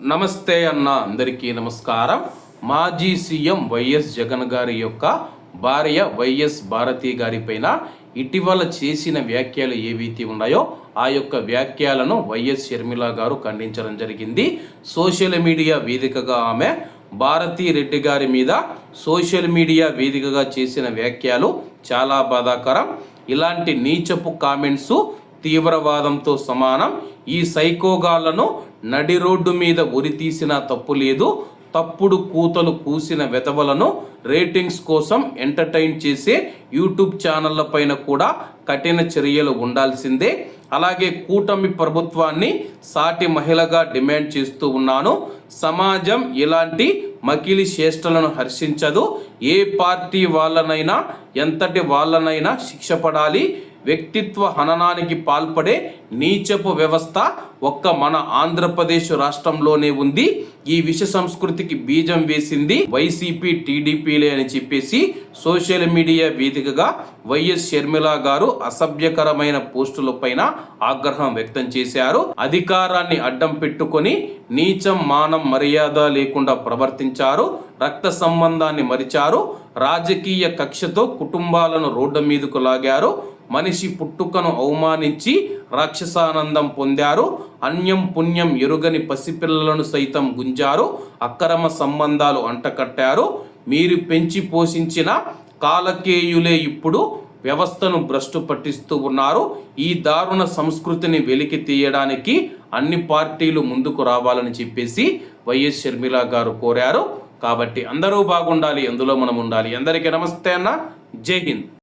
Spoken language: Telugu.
నమస్తే అన్న అందరికీ నమస్కారం. మాజీ సీఎం వైఎస్ జగన్ గారి యొక్క భార్య వైఎస్ భారతి గారి పైన ఇటీవల చేసిన వ్యాఖ్యలు ఏవైతే ఉన్నాయో ఆ యొక్క వ్యాఖ్యలను వైఎస్ షర్మిల గారు ఖండించడం జరిగింది. సోషల్ మీడియా వేదికగా ఆమె భారతీ రెడ్డి గారి మీద సోషల్ మీడియా వేదికగా చేసిన వ్యాఖ్యలు చాలా బాధాకరం. ఇలాంటి నీచపు కామెంట్స్ తీవ్రవాదంతో సమానం. ఈ సైకోగాళ్ళను నడి రోడ్డు మీద ఉరి తీసినా తప్పు లేదు. తప్పుడు కూతలు కూసిన వెతవలను రేటింగ్స్ కోసం ఎంటర్టైన్ చేసే యూట్యూబ్ ఛానళ్ళ పైన కూడా కఠిన చర్యలు ఉండాల్సిందే. అలాగే కూటమి ప్రభుత్వాన్ని సాటి మహిళగా డిమాండ్ చేస్తూ ఉన్నాను. సమాజం ఇలాంటి మకిలి చేష్టలను హర్షించదు. ఏ పార్టీ వాళ్ళనైనా ఎంతటి వాళ్ళనైనా శిక్ష పడాలి. వ్యక్తిత్వ హననానికి పాల్పడే నీచపు వ్యవస్థ ఒక్క మన ఆంధ్రప్రదేశ్ రాష్ట్రంలోనే ఉంది. ఈ విష సంస్కృతికి బీజం వేసింది వైసీపీ టీడీపీలే అని చెప్పేసి సోషల్ మీడియా వేదికగా వైఎస్ షర్మిల గారు అసభ్యకరమైన పోస్టుల పైన ఆగ్రహం వ్యక్తం చేశారు. అధికారాన్ని అడ్డం పెట్టుకొని నీచం మానం మర్యాద లేకుండా ప్రవర్తించారు. రక్త సంబంధాన్ని మరిచారు. రాజకీయ కక్షతో కుటుంబాలను రోడ్డు మీదకు లాగారు. మనిషి పుట్టుకను అవమానించి రాక్షసానందం పొందారు. అన్యం పుణ్యం ఎరుగని పసిపిల్లలను సైతం గుంజారు. అక్రమ సంబంధాలు అంటకట్టారు. మీరు పెంచి పోషించిన కాలకేయులే ఇప్పుడు వ్యవస్థను భ్రష్టు పట్టిస్తూ ఉన్నారు. ఈ దారుణ సంస్కృతిని వెలికి తీయడానికి అన్ని పార్టీలు ముందుకు రావాలని చెప్పేసి వైఎస్ షర్మిల గారు కోరారు. కాబట్టి అందరూ బాగుండాలి అందులో మనం ఉండాలి. అందరికీ నమస్తే అన్న. జై హింద్.